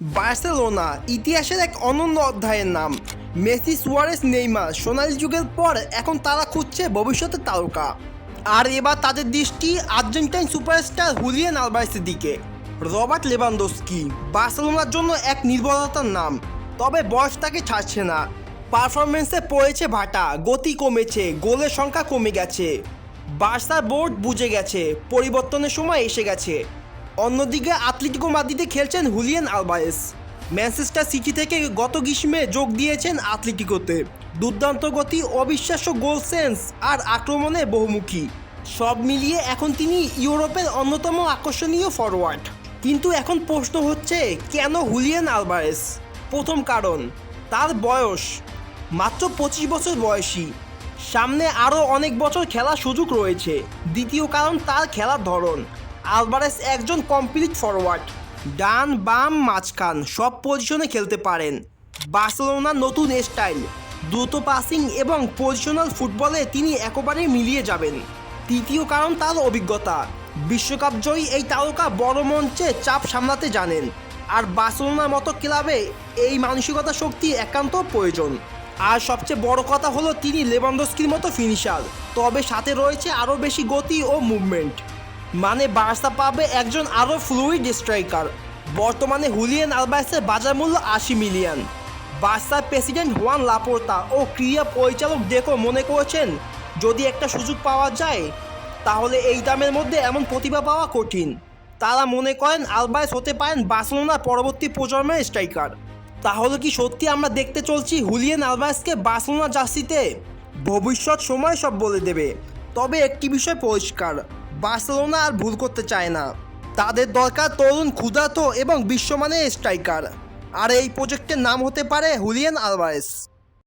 Barcelona ইতিহাসের এক অনন্য অধ্যায়ের নাম। মেসি সুয়ারেস নেইমার সোনালি যুগের পর এখন তারা খুঁজছে ভবিষ্যতের তারকা। আর এবার তাদের দৃষ্টি আর্জেন্টাইন সুপারস্টার হুলিয়ান আলবার্সের দিকে। রবার্ট লেভানডোস্কি, বার্সেলোনার জন্য এক নির্ভরতার নাম। তবে বয়স তাকে ছাড়ছে না। পারফরমেন্সে পড়েছে ভাটা, গতি কমেছে, গোলের সংখ্যা কমে গেছে। বার্সার বোর্ড বুঝে গেছে, পরিবর্তনের সময় এসে গেছে। অন্যদিকে আতলেটিকো মাদ্রিদে খেলছেন হুলিয়ান আলবায়েস। ম্যানচেস্টার সিটি থেকে গত গ্রীষ্মে যোগ দিয়েছেন আতলেটিকোতে। দুর্দান্ত গতি, অবিশ্বাস্য গোল সেন্স আর আক্রমণে বহুমুখী। সব মিলিয়ে এখন তিনি ইউরোপের অন্যতম আকর্ষণীয় ফরওয়ার্ড কিন্তু এখন প্রশ্ন হচ্ছে, কেন হুলিয়ান আলবারেস প্রথম কারণ, তার বয়স মাত্র পঁচিশ বছর বয়সী। সামনে আরও অনেক বছর খেলার সুযোগ রয়েছে। দ্বিতীয় কারণ, তার খেলার ধরন। আলবারেস একজন কমপ্লিট ফরওয়ার্ড ডান, বাম, মাঝখান, সব পজিশনে খেলতে পারেন। বার্সেলোনার নতুন স্টাইল দ্রুত পাসিং এবং পজিশনাল ফুটবলে তিনি একেবারে মিলিয়ে যাবেন। তৃতীয় কারণ তার অভিজ্ঞতা। বিশ্বকাপ জয়ী এই তারকা বড় মঞ্চে চাপ সামলাতে জানেন। আর বার্সেলোনার মতো ক্লাবে এই মানসিকতা শক্তি একান্ত প্রয়োজন। আর সবচেয়ে বড় কথা হলো তিনি লেবান্ডস্কির মতো ফিনিশার তবে সাথে রয়েছে আরও বেশি গতি ও মুভমেন্ট মানে বার্সা পাবে একজন আরও ফ্লুইড স্ট্রাইকার বর্তমানে হুলিয়ান আলবাইসের বাজার মূল্য আশি মিলিয়ন। বার্সার প্রেসিডেন্ট হুয়ান লাপোর্তা ও ক্রিয়া পরিচালক ডেকো মনে করেছেন, যদি একটা সুযোগ পাওয়া যায়, তাহলে এই দামের মধ্যে এমন প্রতিভা পাওয়া কঠিন। তারা মনে করেন আলবাইস হতে পারেন বার্সেলোনার পরবর্তী প্রজন্মের স্ট্রাইকার তাহলে কি সত্যি আমরা দেখতে চলছি হুলিয়ান আলবাইসকে বার্সেলোনা জার্সিতে? ভবিষ্যৎ সময় সব বলে দেবে। তবে একটি বিষয় পরিষ্কার বার্সেলোনা আর ভুল করতে চায় না। তাদের দরকার তরুণ ক্ষুধার্ত এবং বিশ্বমানের স্ট্রাইকার। আর এই প্রজেক্টের নাম হতে পারে হুলিয়ান আলভারেস।